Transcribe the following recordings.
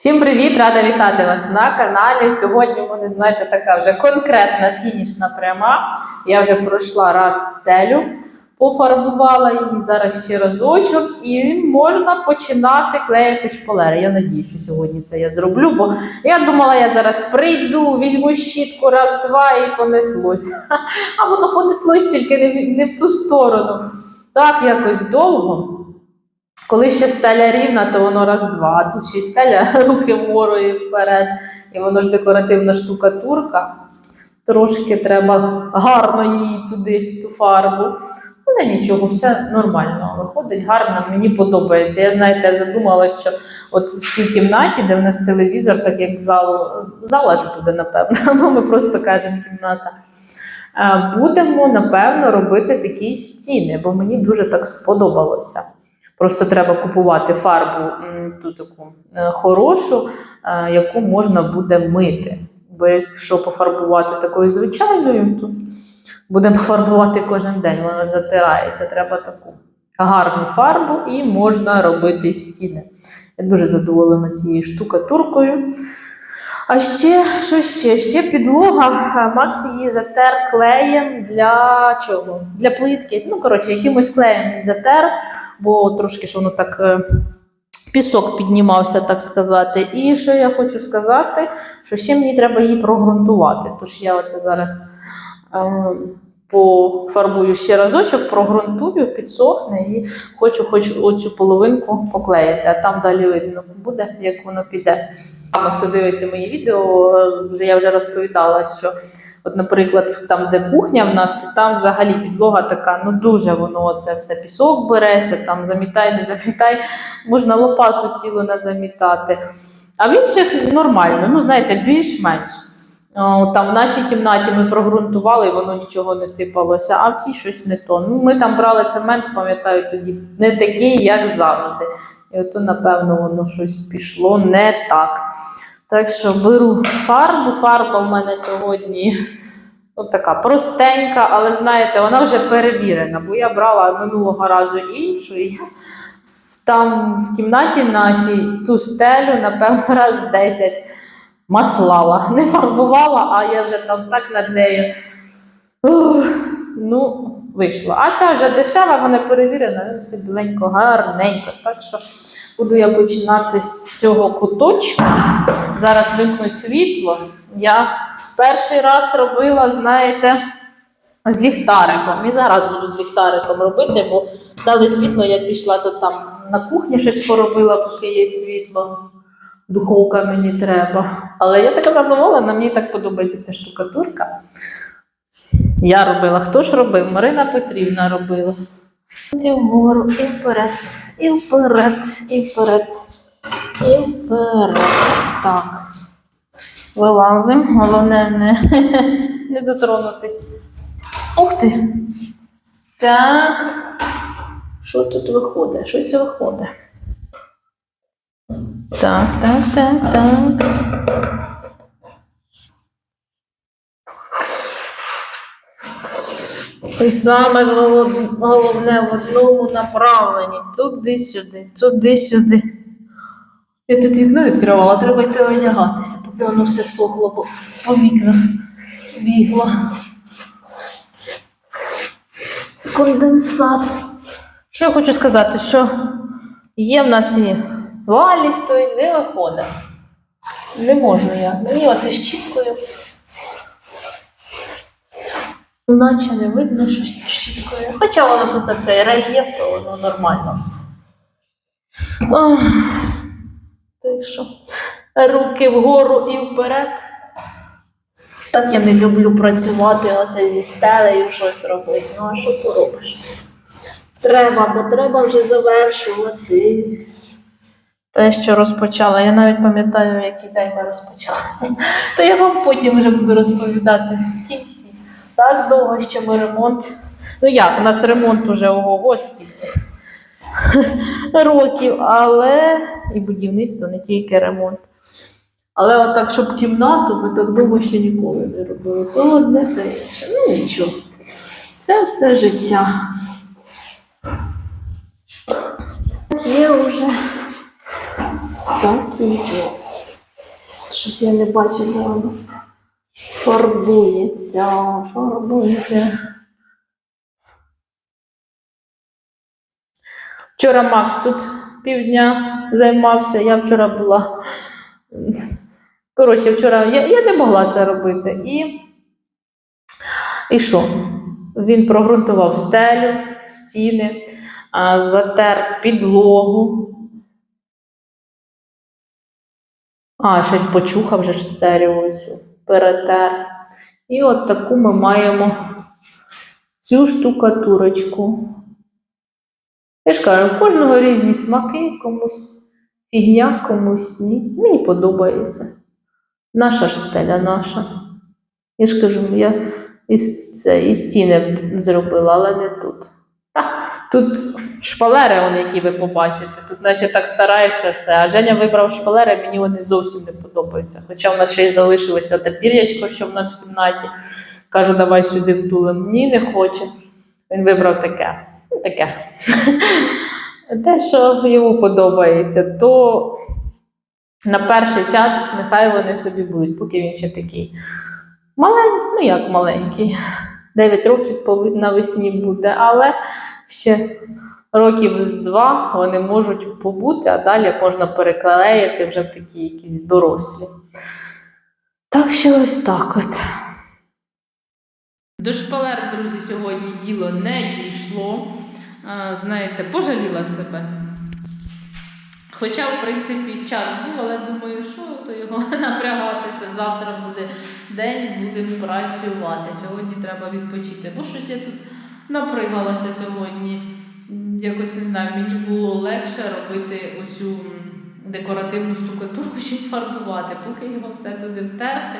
Всім привіт! Рада вітати вас на каналі. Сьогодні мене, знаєте, така вже конкретна фінішна пряма. Я вже пройшла раз стелю, пофарбувала її зараз ще разочок, і можна починати клеїти шпалери. Я надію, що сьогодні це я зроблю, бо я думала, я зараз прийду, візьму щітку раз, два і понеслось. А воно понеслось тільки не в ту сторону. Так якось довго. Коли ще стеля рівна, то воно раз-два. Тут ще й стеля руки вгору і вперед. І воно ж декоративна штукатурка. Трошки треба гарно її туди, ту фарбу. Але нічого, все нормально виходить, гарно, мені подобається. Я знаєте, задумала, що от в цій кімнаті, де в нас телевізор, так як зал, зала ж буде, напевно, ми просто кажемо кімната. Е, Будемо, напевно, робити такі стіни, бо мені дуже так сподобалося. Просто треба купувати фарбу ту таку е, хорошу, е, яку можна буде мити. Бо якщо пофарбувати такою звичайною, то будемо фарбувати кожен день, вона затирається. Треба таку гарну фарбу і можна робити стіни. Я дуже задоволена цією штукатуркою. А ще що ще? Ще підлога. Макс її затер клеєм для чого? Для плитки. Ну, коротше, якимось клеєм він затер, бо трошки ж воно так. е, Пісок піднімався, так сказати. І що я хочу сказати, що ще мені треба її прогрунтувати. Тож я оце зараз е, пофарбую ще разочок, прогрунтую, підсохне і хочу хоч оцю половинку поклеїти, а там далі видно буде, як воно піде. А хто дивиться мої відео, вже я вже розповідала, що, от, наприклад, там, де кухня в нас, то там взагалі підлога така, ну дуже воно це все пісок береться, там замітай, не замітай, можна лопату цілу не замітати. А в інших нормально, ну знаєте, більш-менш. О, Там в нашій кімнаті ми прогрунтували, і воно нічого не сипалося, а в тій щось не то. Ну, ми там брали цемент, пам'ятаю, тоді не такий, як завжди. І ото, напевно, воно щось пішло не так. Так що беру фарбу. Фарба в мене сьогодні от така простенька, але знаєте, вона вже перевірена, бо я брала минулого разу іншу. І там в кімнаті нашій ту стелю, напевно, раз 10 маслала. Не фарбувала, а я вже там так над нею. Ну, вийшло. А ця вже дешева, вона перевірена, все біленько, гарненько. Так що буду я починати з цього куточку. Зараз вимкнуть світло. Я перший раз робила, знаєте, з ліхтариком. І зараз буду з ліхтариком робити, бо дали світло, я пішла то там на кухні щось поробила, поки є світло. Духовка мені треба. Але я така задоволена, мені так подобається ця штукатурка. Я робила. Хто ж робив? Марина Петрівна робила. І вгору, і вперед, і вперед, і вперед, і вперед. Так. Вилазимо. Головне не, не дотронутись. Ух ти! Так. Що тут виходить? Щось виходить. Так, так, так, так. І саме головне в одному направленні. Туди-сюди, туди-сюди. Я тут вікно відкривала, треба йти одягатися, поки воно все сохло, бо по вікнах бігло. Конденсат. Що я хочу сказати, що є в нас і валік, то й не виходить. Не можу я. Мені оце щіткою. Наче не видно щось щіткою. Хоча воно тут оцей рельєф, то воно нормально все. Так що руки вгору і вперед. Так я не люблю працювати оце зі стелею щось робити. Ну а що поробиш? Треба, бо треба вже завершувати. Те, що розпочала. Я навіть пам'ятаю, який день ми розпочали. То я вам потім вже буду розповідати в кінці. Так довго ще ми ремонт. Ну як, у нас ремонт уже ого, скільки років, але і будівництво, не тільки ремонт. Але отак, щоб кімнату, ми так довго ще ніколи не робили. То одне те інше. Ну нічого. Це все життя. Є. Щось я не бачу, де воно. Фарбується, фарбується. Вчора Макс тут півдня займався, я вчора була. Коротше, вчора я, я не могла це робити. І, і що? Він прогрунтував стелю, стіни, затер підлогу. А, й почухав вже ж стелю ось перетер. І от таку ми маємо цю штукатурочку. Я ж кажу, у кожного різні смаки, комусь фігня, комусь ні. Мені подобається. Наша ж стеля наша. Я ж кажу, я із стіни зробила, але не тут. Тут шпалери, вони, які ви побачите. Тут наче так стараєшся все. А Женя вибрав шпалери, мені вони зовсім не подобаються. Хоча в нас ще й залишилося те пір'ячко, що в нас в кімнаті. Кажу, давай сюди втулим. Ні, не хоче. Він вибрав таке. Таке. Те, що йому подобається, то на перший час нехай вони собі будуть, поки він ще такий маленький, ну як маленький. 9 років навесні буде, але ще років з два вони можуть побути, а далі можна переклеїти вже такі якісь дорослі. Так що ось так от. До шпалер, друзі, сьогодні діло не дійшло. А, Знаєте, пожаліла себе. Хоча, в принципі, час був, але думаю, що то його напрягатися. Завтра буде день, будемо працювати. Сьогодні треба відпочити. Бо щось я тут напригалася сьогодні. Якось не знаю, мені було легше робити оцю декоративну штукатурку, й фарбувати, поки його все туди втерти.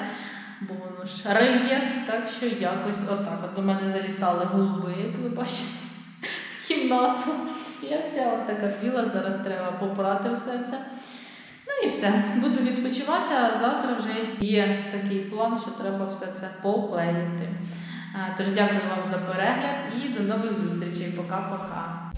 Бо воно ж рельєф, так що якось отак. От до мене залітали голуби, як ви бачите, в кімнату. Я вся така біла, зараз треба попрати все це. Ну і все. Буду відпочивати, а завтра вже є такий план, що треба все це поклеїти. А, Тож дякую вам за перегляд і до нових зустрічей. Пока-пока.